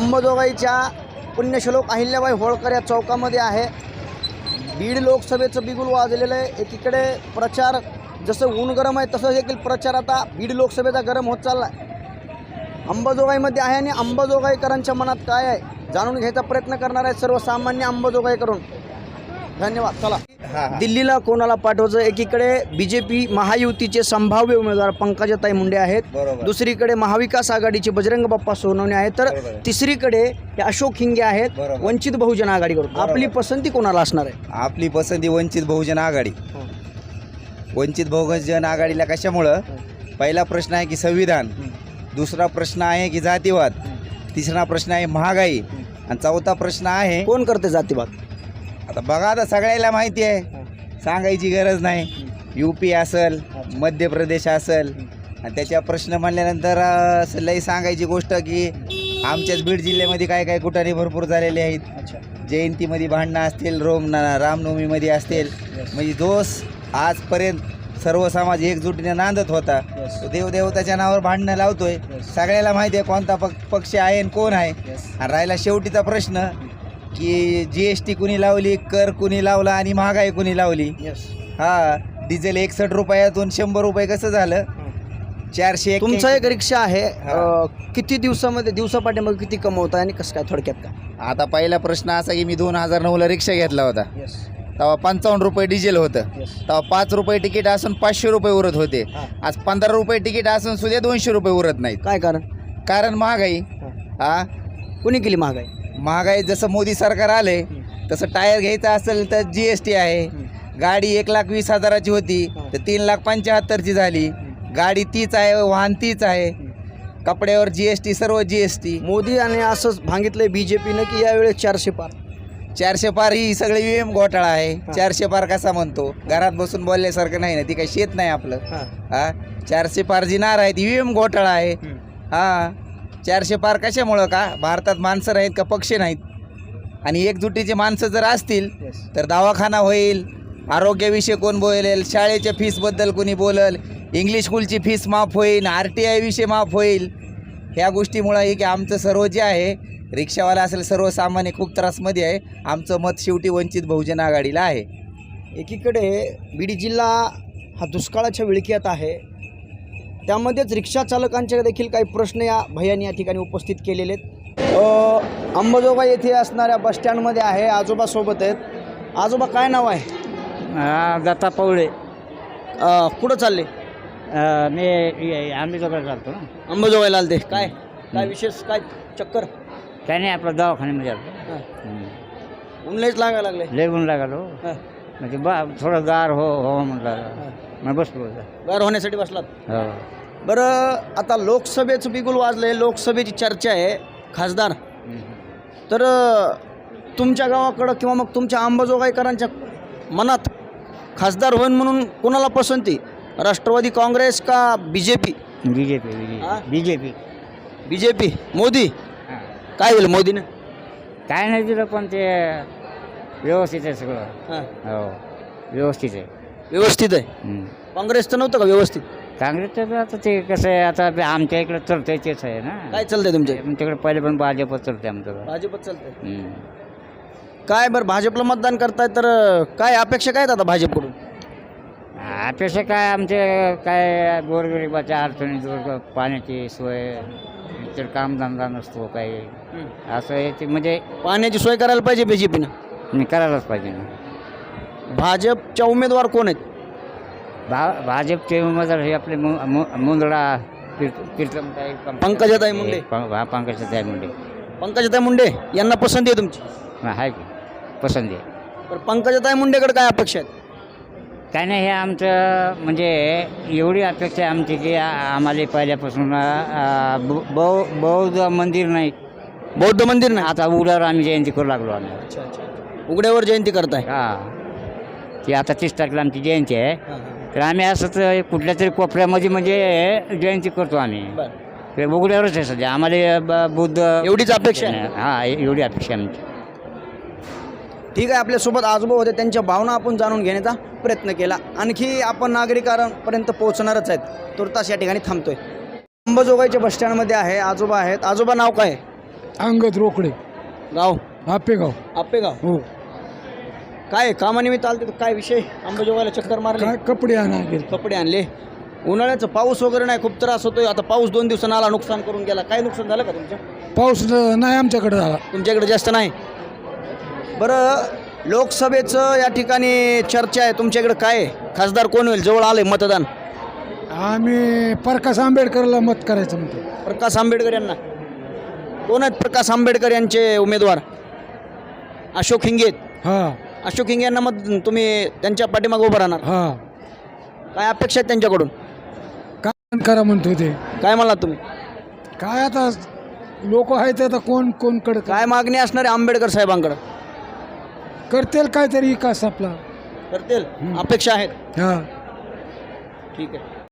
अंबाजोगाईच्या पुण्यश्लोक अहिल्याबाई होळकर या चौकामध्ये आहे. बीड लोकसभेचं बिगुल वाजलेलं आहे. एकीकडे प्रचार जसं ऊन गरम आहे तसं देखील प्रचार आता बीड लोकसभेचा गरम होत चालला आहे अंबाजोगाईमध्ये आहे आणि अंबाजोगाईकरांच्या मनात काय आहे? जाणून घ्यायचा प्रयत्न करणार आहे सर्वसामान्य अंबाजोगाईकरून धन्यवाद चला. दिल्लीला कोणाला पाठवायचं? एकीकडे बी जे पी महायुतीचे संभाव्य उमेदवार पंकजाताई मुंडे आहेत. दुसरीकडे महाविकास आघाडीचे बजरंग बाप्पा सोनवणे आहेत. तर. तिसरीकडे हे अशोक हिंगे आहेत. वंचित बहुजन आघाडीकडून. आपली पसंती कोणाला असणार आहे? आपली पसंती वंचित बहुजन आघाडी. वंचित बहुजन आघाडीला कशामुळं? पहिला प्रश्न आहे की संविधान. दुसरा प्रश्न आहे की जातीवाद. तिसरा प्रश्न आहे महागाई. आणि चौथा प्रश्न आहे कोण करते जातीवाद? आता बघा आता सगळ्याला माहिती आहे. सांगायची गरज नाही. यू पी असेल मध्य प्रदेश असेल आणि त्याच्या प्रश्न म्हणल्यानंतर असं लई सांगायची गोष्ट की आमच्याच बीड जिल्ह्यामध्ये काय काय कुठाने भरपूर झालेले आहेत. जयंतीमध्ये भांडणं असतील रोम रामनवमीमध्ये असतील. म्हणजे दोष आजपर्यंत सर्व समाज एकजुटीने नांदत होता. तो देवदेवताच्या नावावर भांडणं लावतोय. सगळ्याला माहिती आहे कोणता पक पक्ष आहे आणि कोण आहे. आणि राहिला शेवटीचा प्रश्न की जी एस टी कुणी लावली कर कुणी लावला आणि महागाई कुणी लावली? यस हा डिझेल एकसष्ट रुपयातून शंभर रुपये कसं झालं? चारशे तुमचा एक्क्याऐंशी- एक रिक्षा आहे हा. अं, किती दिवसामध्ये दिवसापाठी किती कमवता आणि कसं काय थोडक्यात का आता पहिला प्रश्न असा की मी दोन हजार नऊला रिक्षा घेतला होता. तेव्हा पंचावन्न रुपये डिझेल होतं. तेव्हा पाच रुपये तिकीट असून पाचशे रुपये उरत होते. हा. आज पंधरा रुपये तिकीट असून सुद्धा दोनशे रुपये उरत नाहीत. काय कारण? कारण महागाई. हा? कुणी केली महागाई? महागाई जसं मोदी सरकार आले तसं टायर घ्यायचं असेल तर जी एस टी आहे. गाडी एक लाख वीस हजाराची होती तर तीन लाख पंच्याहत्तरची झाली. गाडी तीच आहे वाहन तीच आहे. कपड्यावर जी एस टी सर्व जी एस टी मोदी आणि असंच सांगितलंय बीजेपीनं की यावेळेस चारशे पार. चारशे पार ही सगळी विम घोटाळा आहे. हा. चारशे पार कसा म्हणतो? घरात बसून बोलल्यासारखं नाही ना ती काही शेत नाही आपलं. हा. चारशे पार जी नार आहे ती विम घोटाळा आहे. हा. चारशे पार कशामुळं का? भारतात माणसं नाहीत का पक्ष नाहीत? आणि एकजुटीचे माणसं जर असतील तर दवाखाना होईल आरोग्याविषयी कोण बोलेल शाळेच्या फीसबद्दल कोणी बोलल इंग्लिश स्कूलची फीस माफ होईल आर टी आयविषयी माफ होईल ह्या गोष्टीमुळं हे की आमचं सर्व जे आहे रिक्षावाला असेल सर्वसामान्य खूप त्रासमध्ये आहे आमचं मत शेवटी वंचित बहुजन आघाडीला आहे. एकीकडे बीड जिल्हा हा दुष्काळाच्या विळख्यात आहे. त्यामध्येच रिक्षा चालकांचे देखील काही प्रश्न या भैयानी या ठिकाणी उपस्थित केलेले आहेत. अ, अंबाजोगाई येथे असणाऱ्या बसस्टँडमध्ये आहे आजोबा सोबत आहेत. आजोबा काय नाव आहे? हा, दत्ता पवळे. कुठं चालले? मी इ- आंबेजोगाई चालतो ना. अंबाजोगाईला आलते. काय? काय विशेष? काय चक्कर? काय नाही आपलं दवाखान्यामध्ये आलो. ऊनलेच लागायला लागले. लय गुण लागलो. म्हणजे बा थोडं गार हो हो म्हटलं मग बसलो होतं गार होण्यासाठी बसलात? हो. बरं आता लोकसभेचं बिगुल वाजलंय लोकसभेची चर्चा आहे खासदार. तर अ, तुमच्या गावाकडं किंवा मग तुमच्या अंबाजोगाईकरांच्या मनात खासदार होईन म्हणून कोणाला पसंती? राष्ट्रवादी काँग्रेस का B J P B J P हा? B J P B J P Modi काय दिलं मोदीनं? काय नाही दिलं पण ते व्यवस्थित आहे सगळं. हां. हो व्यवस्थित आहे. व्यवस्थित आहे. हम्म. काँग्रेसचं नव्हतं का व्यवस्थित? काँग्रेसचं बी आता ते कसं आहे आता बी आमच्या इकडे चलतंय तेच आहे ना. काय चालतंय तुमच्या आमच्याकडे पहिले पण भाजपच चालते आमच्याकडं भाजपच चालतंय. हम्म. काय बरं भाजपला मतदान करताय तर अ, काय अपेक्षा काय आहेत आता भाजपकडून? अपेक्षा काय आमचे काय गोरगरिबाच्या अडचणी दूर पाण्याची सोय इतर कामधंदा नसतो काही. असं आहे ते म्हणजे पाण्याची सोय करायला पाहिजे बी मी करायलाच पाहिजे. ना भाजपच्या उमेदवार कोण आहेत? भा भाजपचे उमेदवार हे आपले मु- मु- मुंदडा कीर्तनताई पंकजा- पंकजाताई मुंडे. हे, पं- हा पंकजाताई मुंडे. पंकजाताई मुंडे यांना पसंती आहे तुमची? हा, आहे की. पसंत आहे. तर पंकजाताई मुंडेकडे काय अपेक्षा आहेत? काय नाही हे आमचं म्हणजे एवढी अपेक्षा आहे आमची की आ- आम्हाला पहिल्यापासून आ, बौ- बौ बौद्ध मंदिर नाही. बौद्ध मंदिर ना आता उघड्यावर आम्ही जयंती करू लागलो आम्ही. अच्छा अच्छा. उघड्यावर जयंती करताय. हा. ती आता तीस तारखेला आमची जयंती आहे. तर आम्ही असंच कुठल्या तरी कोपऱ्यामध्ये म्हणजे जयंती करतो आम्ही. बरं. ते उघड्यावरच आहे सध्या. आम्हाला ब- बुद्ध एवढीच अपेक्षा आहे? हा एवढी अपेक्षा आहे आमची. ठीक आहे आपल्यासोबत आजोबा होते. त्यांच्या भावना आपण जाणून घेण्याचा प्रयत्न केला. आणखी आपण नागरिकांपर्यंत पोहोचणारच आहेत. तुर्तास या ठिकाणी थांबतोय. अंबाजोगाईच्या बसस्टँडमध्ये आहे आजोबा आहेत. आजोबा नाव काय अंगद रोकडे. गाव? आपेगाव आप्पेगाव. हो. काय कामानिमित्त आलते तर काय विषय? अंबाजोगाईला चक्कर मारले. काय कपडे आणा गेले कपडे आणले. उन्हाळ्याचं पाऊस वगैरे नाही खूप त्रास होतोय. आता पाऊस दोन दिवसानं आला नुकसान करून गेला. काय नुकसान झालं का तुमचं? पाऊस न- नाही आमच्याकडे झाला. तुमच्याकडे जास्त नाही? बरं लोकसभेचं या ठिकाणी चर्चा आहे. तुमच्याकडे काय आहे? खासदार कोण होईल? जवळ आले मतदान. आम्ही प्रकाश आंबेडकरला मत करायचं म्हणतो प्रकाश आंबेडकर यांना. कोण आहेत प्रकाश आंबेडकर यांचे उमेदवार? अशोक हिंगे आहेत. हा. अशोक हिंगे यांना मत तुम्ही त्यांच्या पाठीमागे उभं राहणार. हा. काय अपेक्षा आहेत त्यांच्याकडून? काय करा म्हणतो ते. काय म्हणलात तुम्ही? काय आता लोक आहेत आता कोण कोणकडे काय मागणी असणार आहे आंबेडकर साहेबांकडे? करतील काहीतरी विकास आपला. करतील? अपेक्षा आहेत? हा. ठीक आहे.